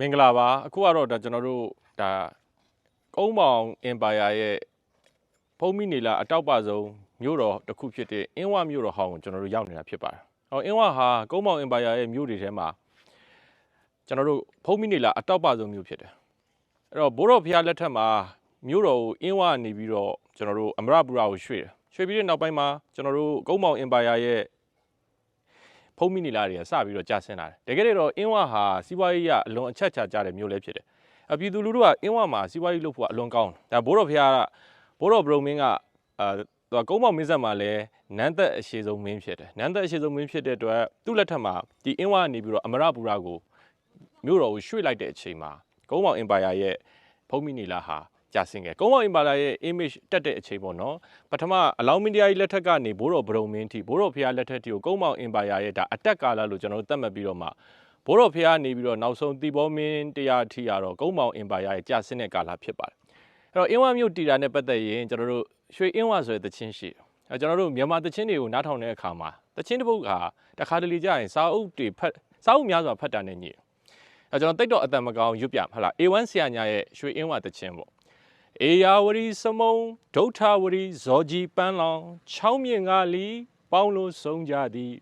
မင်္ဂလာပါအခုကတော့ဒါကျွန်တော်တို့ဒါကုန်းပေါင် Empire ရဲ့ဖုံးမိနေလာအတောက်ပဆုံးမြို့တော်တစ်ခုဖြစ်တဲ့အင်းဝမြို့တော်ဟောင်းကိုကျွန်တော်တို့ရောက်နေတာဖြစ်ပါတယ်။ဟောအင်းဝဟာကုန်းပေါင် Empire ရဲ့မြို့တွေထဲမှာကျွန်တော်တို့ဖုံးမိနေလာအတောက်ပဆုံးမြို့ဖြစ်တယ်။အဲ့တော့ဘိုးတော်ဖျားလက်ထက်မှာမြို့တော်ကိုအင်းဝနေပြီးတော့ကျွန်တော်တို့အမရပူရာကိုရွှေ့တယ်။ရွှေ့ပြီးတဲ့နောက်ပိုင်းမှာကျွန်တော်တို့ကုန်းပေါင် Empire ရဲ့ ဖုံးမိနေလာတွေကစပြီးတော့ကြာဆင်းလာတယ်တကယ်တော့အင်းဝဟာစီးပွားရေးကအလွန်အချက်ချာကြတဲ့မြို့လည်းဖြစ်တယ်အပြည်သူလူထုကအင်းဝမှာစီးပွားရေးလုပ်ဖို့ကအလွန်ကောင်းတယ်ဒါဘိုးတော်ဖျားကဘိုးတော်ဘရုံမင်းကအာသူကုန်းမောင်မင်းဆက်မှာလည်းနန်းသက်အရှိဆုံးမင်းဖြစ်တယ်နန်းသက်အရှိဆုံးမင်းဖြစ်တဲ့အတွက်သူ့လက်ထက်မှာဒီအင်းဝကနေပြီးတော့အမရပူရာကိုမြို့တော်ကိုရွှေ့လိုက်တဲ့အချိန်မှာကုန်းမောင်အင်ပါယာရဲ့ဖုံးမိနေလာဟာ ကြာစင်ခဲ့ကုန်းမောင်အင်ပါယာရဲ့ image တက်တဲ့အချိန်ပေါ့နော်ပထမအလောင်းမင်းတရားကြီးလက်ထက်ကနေဘိုးတော်ဘရုံမင်းထိဘိုးတော်ဖျားလက်ထက်ထိကိုကုန်းမောင်အင်ပါယာရဲ့ဒါအတက်ကာလလို့ကျွန်တော်တို့သတ်မှတ်ပြီးတော့မှဘိုးတော်ဖျားနေပြီးတော့နောက်ဆုံးတီဘောမင်းတရားထိရတော့ကုန်းမောင်အင်ပါယာရဲ့ကြာစင်တဲ့ကာလဖြစ်ပါတယ်အဲ့တော့အင်းဝမြို့တီတာနဲ့ပတ်သက်ရင်ကျွန်တော်တို့ရွှေအင်းဝဆိုတဲ့တခြင်းရှိတယ်အဲကျွန်တော်တို့မြန်မာတခြင်းတွေကိုနားထောင်တဲ့အခါမှာတခြင်းတစ်ပုဒ်ကတခါတလေကြာရင်စာအုပ်တွေဖတ်စာအုပ်များစွာဖတ်တာနဲ့ညီတယ်အဲကျွန်တော်တိတ်တော့အတန်မကောင်းရွတ်ပြဟုတ်လား A1 ဆရာညာရဲ့ရွှေအင်းဝတခြင်းပေါ့ အေယာဝရီစမုံဒုဋ္ဌဝရီဇောကြီးပန်းလောင်ချောင်းမြင့်ကလီ ပေါင်းလို့ဆုံးကြသည်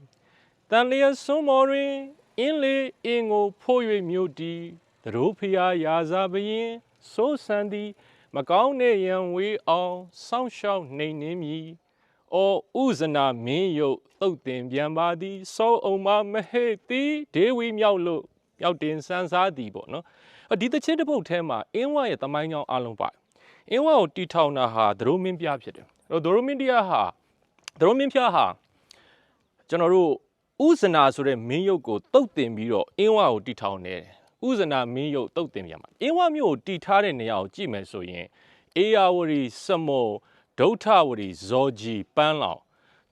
တန်လျက်စွန်းမော်တွင်အင်းလေးအင်းကိုဖိုး၍မြို့တီသတို့ဖျားရာဇာဘရင်စိုးစံသည် မကောင်းတဲ့ရန်ဝေးအောင်စောင့်ရှောက်နှိမ်နှင်းမည်။အော်ဥဇနာမင်းယုတ်သုတ်တင်ပြန်ပါသည်စောအုံမမဟေ့သည်ဒေဝီမြောက်လို့မြောက်တင်ဆန်းစားသည်ပေါ့နော်။အဒီတချင်းတစ်ပုတ်ထဲမှာအင်းဝရဲ့တမိုင်းကြောင်းအလုံးပါတယ်။ အင်းဝကိုတီထောင်တာဟာဒရိုမင်းပြဖြစ်တယ်။အဲ့တော့ဒရိုမင်းတရားဟာဒရိုမင်းပြဟာကျွန်တော်တို့ဥဇနာဆိုတဲ့မင်းယုတ်ကိုတုတ်တင်ပြီးတော့အင်းဝကိုတီထောင်နေတယ်။ဥဇနာမင်းယုတ်တုတ်တင်ပြန်မှာအင်းဝမျိုးကိုတီထားတဲ့နေရာကိုကြည့်မယ်ဆိုရင်အေယာဝရီစမောဒုဋ္ဌဝရီဇောကြီးပန်းလောင်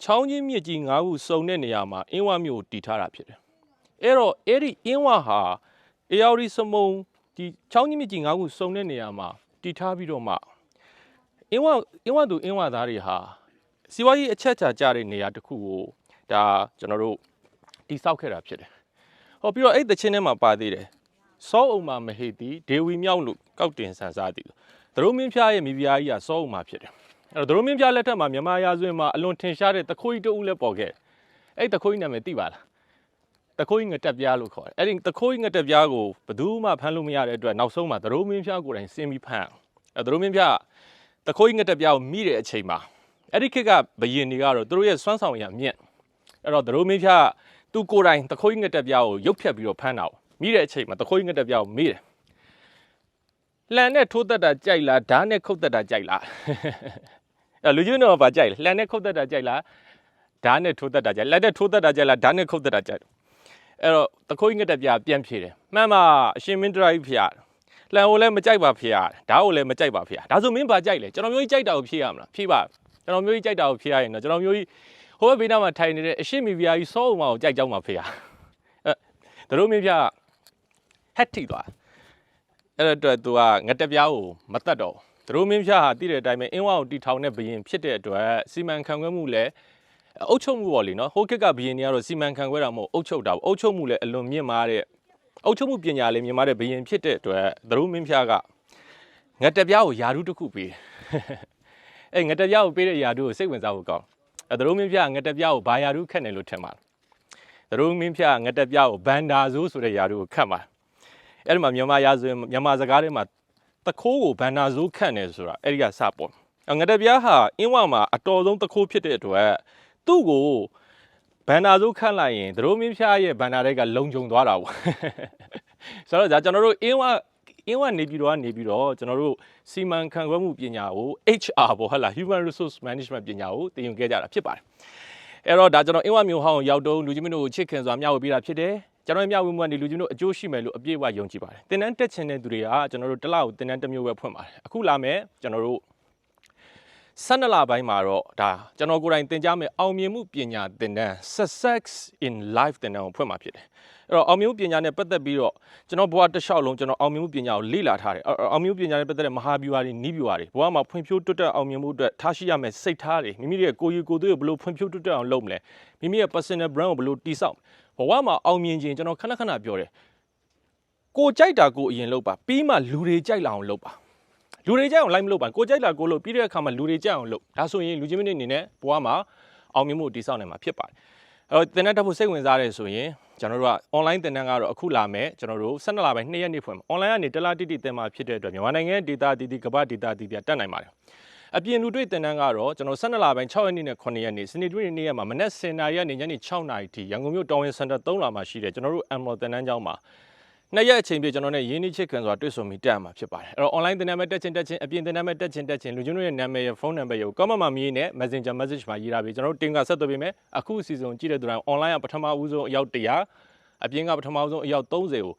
ချောင်းချင်းမြစ်ကြီး၅ခုစုံတဲ့နေရာမှာအင်းဝမျိုးကိုတီထားတာဖြစ်တယ်။အဲ့တော့အဲ့ဒီအင်းဝဟာအေယာဝရီစမောဒီချောင်းချင်းမြစ်ကြီး၅ခုစုံတဲ့နေရာမှာ တီထားပြီးတော့မှအင်းဝအင်းဝသူအင်းဝသားတွေဟာစီဝါကြီးအချက်ချာကြတဲ့နေရာတစ်ခုကိုဒါကျွန်တော်တို့တိဆောက်ခဲ့တာဖြစ်တယ်။ဟောပြီးတော့အဲ့တချင်းထဲမှာပါသေးတယ်။စောအုံမာမဟေတီဒေဝီမြောက်လို့ကောက်တင်ဆန်စားသည်။သရုံမင်းဖျားရဲ့မိဖုရားကြီးကစောအုံမာဖြစ်တယ်။အဲ့တော့သရုံမင်းဖျားလက်ထက်မှာမြန်မာရာဇဝင်မှာအလွန်ထင်ရှားတဲ့တခိုးကြီးတဦးလည်းပေါ်ခဲ့တယ်။အဲ့တခိုးကြီးနာမည်သိပါလား။ တခိုးကြီးငတက်ပြားလို့ခေါ်တယ်။အဲ့ဒီတခိုးကြီးငတက်ပြားကိုဘယ်သူမှဖမ်းလို့မရတဲ့အတွက်နောက်ဆုံးမှာသရုံမင်းဖျားကိုယ်တိုင်စင်းပြီးဖမ်း။အဲ့သရုံမင်းဖျားတခိုးကြီးငတက်ပြားကိုမိတဲ့အချိန်မှာအဲ့ဒီခေတ်ကဘယင်တွေကတော့သူတို့ရဲ့စွမ်းဆောင်ရမြင့်အဲ့တော့သရုံမင်းဖျားသူကိုယ်တိုင်တခိုးကြီးငတက်ပြားကိုရုပ်ဖြတ်ပြီးတော့ဖမ်းတာ။မိတဲ့အချိန်မှာတခိုးကြီးငတက်ပြားကိုမိတယ်။လှန်နဲ့ထိုးသက်တာကြိုက်လားဓာတ်နဲ့ခုတ်သက်တာကြိုက်လား။အဲလူကြီးတော့ဗာကြိုက်လားလှန်နဲ့ခုတ်သက်တာကြိုက်လားဓာတ်နဲ့ထိုးသက်တာကြိုက်လက်နဲ့ထိုးသက်တာကြိုက်လားဓာတ်နဲ့ခုတ်သက်တာကြိုက် အဲ့တော့တခိုးကြီးငတက်ပြားပြန်ဖြေတယ်မှန်ပါအရှင်မင်းတရာကြီးဖျားလှန်ကိုလည်းမကြိုက်ပါဖျားဓာတ်ကိုလည်းမကြိုက်ပါဖျားဒါဆိုမင်းဗာကြိုက်လေကျွန်တော်မျိုးကြီးကြိုက်တာကိုဖြေရမလားဖြေပါကျွန်တော်မျိုးကြီးကြိုက်တာကိုဖြေရရင်တော့ကျွန်တော်မျိုးကြီးဟိုဘက်ဘေးနားမှာထိုင်နေတဲ့အရှိမီဖျားကြီးစောအုံမကိုကြိုက်ကြောင်းပါဖျားအဲတို့မင်းဖျားဟက်ထိသွားအဲ့တော့သူကငတက်ပြားကိုမတတ်တော့သူတို့မင်းဖျားဟာတည်တဲ့အတိုင်းပဲအင်းဝါကိုတီထောင်တဲ့ဘရင်ဖြစ်တဲ့အတွက်စီမံခန့်ခွဲမှုလည်း အုပ်ချုပ်မှုပေါ့လीနော်ဟိုခေတ်ကဘရင်တွေကတော့စီမံခန့်ခွဲတာမဟုတ်အုပ်ချုပ်တာပေါ့အုပ်ချုပ်မှုလည်းအလွန်မြင့်မားတဲ့အုပ်ချုပ်မှုပညာလည်းမြင့်မားတဲ့ဘရင်ဖြစ်တဲ့အတွက်သူတို့မင်းဖျားကငတက်ပြားကိုယာရုတစ်ခုပေးအဲ့ငတက်ပြားကိုပေးတဲ့ယာရုကိုစိတ်ဝင်စားဖို့ကောင်းအဲ့သူတို့မင်းဖျားငတက်ပြားကိုဘာယာရုခက်နေလို့ထင်ပါသူတို့မင်းဖျားငတက်ပြားကိုဘန်ဒါဇိုးဆိုတဲ့ယာရုကိုခတ်ပါအဲ့ဒီမှာမြန်မာရာဇဝင်မြန်မာစကားထဲမှာတခိုးကိုဘန်နာဇိုးခန့်နေဆိုတာအဲ့ဒီကစပေါ်ငတပြားဟာအင်းဝမှာအတော်ဆုံးတခိုးဖြစ်တဲ့အတွက် သူ့ကိုဘန်နာဇိုးခန့်လိုက်ရင်ဒရိုမင်းဖျားရဲ့ဘန်နာတွေကလုံခြုံသွားတာပေါ့ဆိုတော့ဒါကျွန်တော်တို့အင်းဝအင်းဝနေပြီးတော့နေပြီးတော့ကျွန်တော်တို့စီမံခန့်ခွဲမှုပညာကို HR ပေါ့ဟုတ်လား Human Resource Management ပညာကိုသင်ယူခဲ့ကြတာဖြစ်ပါတယ်အဲ့တော့ဒါကျွန်တော်အင်းဝမျိုးဟောင်းရောက်တော့လူကြီးမင်းတို့ကိုချစ်ခင်စွာမျှဝေပေးတာဖြစ်တယ်ကျွန်တော်မျှဝေမှုကနေလူချင်းတို့အကျိုးရှိမယ်လို့အပြည့်အဝယုံကြည်ပါတယ်။တင်တန်းတက်ချင်တဲ့သူတွေကကျွန်တော်တို့တစ်လကိုတင်တန်းတစ်မျိုးပဲဖွင့်ပါတယ်။အခုလာမယ်ကျွန်တော်တို့ 12လပိုင်းမှာတော့ဒါကျွန်တော်ကိုယ်တိုင်သင်ကြားမယ်အောင်မြင်မှုပညာသင်တန်း Success in Life သင်တန်းကိုဖွင့်มาဖြစ်တယ်။အဲ့တော့အောင်မြင်မှုပညာနဲ့ပတ်သက်ပြီးတော့ကျွန်တော်ဘဝတစ်လျှောက်လုံးကျွန်တော်အောင်မြင်မှုပညာကိုလေ့လာထားတယ်။အောင်မြင်မှုပညာနဲ့ပတ်သက်တဲ့မဟာဗျူဟာတွေနီးဗျူဟာတွေဘဝမှာဖွံ့ဖြိုးတိုးတက်အောင်မြင်မှုအတွက်ထားရှိရမယ့်စိတ်ထားတွေမိမိရဲ့ကိုယ်ရည်ကိုယ်သွေးကိုဘယ်လိုဖွံ့ဖြိုးတိုးတက်အောင်လုပ်မလဲမိမိရဲ့ personal brand ကိုဘယ်လိုတည်ဆောက်ဘဝမှာအောင်မြင်ခြင်းကျွန်တော်ခဏခဏပြောတယ်ကိုကြိုက်တာကိုအရင်လုပ်ပါပြီးမှလူတွေကြိုက်လာအောင်လုပ်ပါ လူတွေကြိုက်အောင်လိုက်မလုပ်ပါကိုကြိုက်တာကိုလုပ်ပြီးတဲ့အခါမှာလူတွေကြိုက်အောင်လုပ်ဒါဆိုရင်လူချင်းမင်းတွေအနေနဲ့ဘဝမှာအောင်မြင်မှုတည်ဆောက်နိုင်မှာဖြစ်ပါတယ်အဲ့တော့တင်တဲ့တက်ဖို့စိတ်ဝင်စားတယ်ဆိုရင်ကျွန်တော်တို့က online တင်တန်းကတော့အခုလာမယ်ကျွန်တော်တို့12လပိုင်း2ရက်နေ့ဖွင့်မှာ online ကနေတလားတိတိတင်မှာဖြစ်တဲ့အတွက်မြန်မာနိုင်ငံ data တည်တည်ကမ္ဘာ data တည်ပြတက်နိုင်ပါတယ်အပြင်လူတွေ့တင်တန်းကတော့ကျွန်တော်12လပိုင်း6ရက်နေ့နဲ့9ရက်နေ့စနေတွေ့နေ့ရက်မှာမနက်10:00နာရီကနေညနေ6:00နာရီထိရန်ကုန်မြို့တောင်ရင်စင်တာ3လမှာရှိတယ်ကျွန်တော်တို့ Emerald တင်တန်းကျောင်းမှာ နှစ်ရက်အချိန်ပြည့်ကျွန်တော်နဲ့ရင်းနှီးချစ်ခင်စွာတွေ့ဆုံပြီးတက်ရမှာဖြစ်ပါတယ်အဲ့တော့ online တင်တန်းမဲ့တက်ချင်းတက်ချင်းအပြင်တင်တန်းမဲ့တက်ချင်းတက်ချင်းလူချင်းတို့ရဲ့နာမည်ရဖုန်းနံပါတ်ရကို comment မှာမြည်နဲ့ Messenger message မှာရေးထားပြီးကျွန်တော်တို့တင်ကဆက်သွယ်ပေးမယ်အခုအစီအစဉ်ကြည့်တဲ့သူတိုင်း online ကပထမဦးဆုံးအယောက်100အပြင်ကပထမဦးဆုံးအယောက်30ကို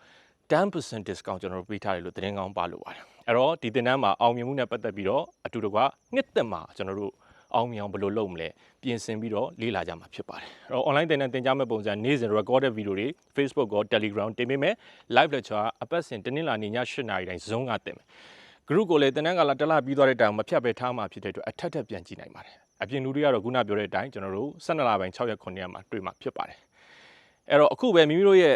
10% discount ကျွန်တော်တို့ပေးထားတယ်လို့သတင်းကောင်းပါလို့ပါတယ်အဲ့တော့ဒီတင်တန်းမှာအောင်မြင်မှုနဲ့ပတ်သက်ပြီးတော့အတူတကွနှစ်သက်မှာကျွန်တော်တို့ အောင်မြင်အောင်ဘယ်လိုလုပ်မလဲပြင်ဆင်ပြီးတော့လေ့လာကြမှာဖြစ်ပါတယ်အဲ့တော့ online တင်တန်းတင်ကြားမဲ့ပုံစံနေ့စဉ် recorded video တွေ Facebook ကော Telegram တင်ပေးမယ် live lecture အပတ်စဉ်တနင်္လာနေ့ည8:00နာရီတိုင်း Zoom ကတင်မယ် group ကိုလည်းတင်တန်းကလာတက်လာပြီးသွားတဲ့တိုင်မဖြတ်ပဲထားမှဖြစ်တဲ့အတွက်အထက်ထက်ပြန်ကြည့်နိုင်ပါတယ်အပြင်လူတွေကတော့ခုနပြောတဲ့အတိုင်းကျွန်တော်တို့12လပိုင်း6ရက်9ရက်မှာတွေ့မှာဖြစ်ပါတယ်အဲ့တော့အခုပဲမိမိတို့ရဲ့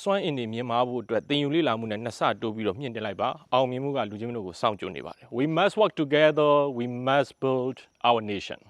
စွမ်းအင်တွေမြင်မာဖို့အတွက်တင်ယူလေ့လာမှုနဲ့နှစ်ဆတိုးပြီးတော့မြင့်တင်လိုက်ပါအောင်မြင်မှုကလူချင်းတို့ကိုစောင့်ကြိုနေပါတယ် we must work together we must build our nation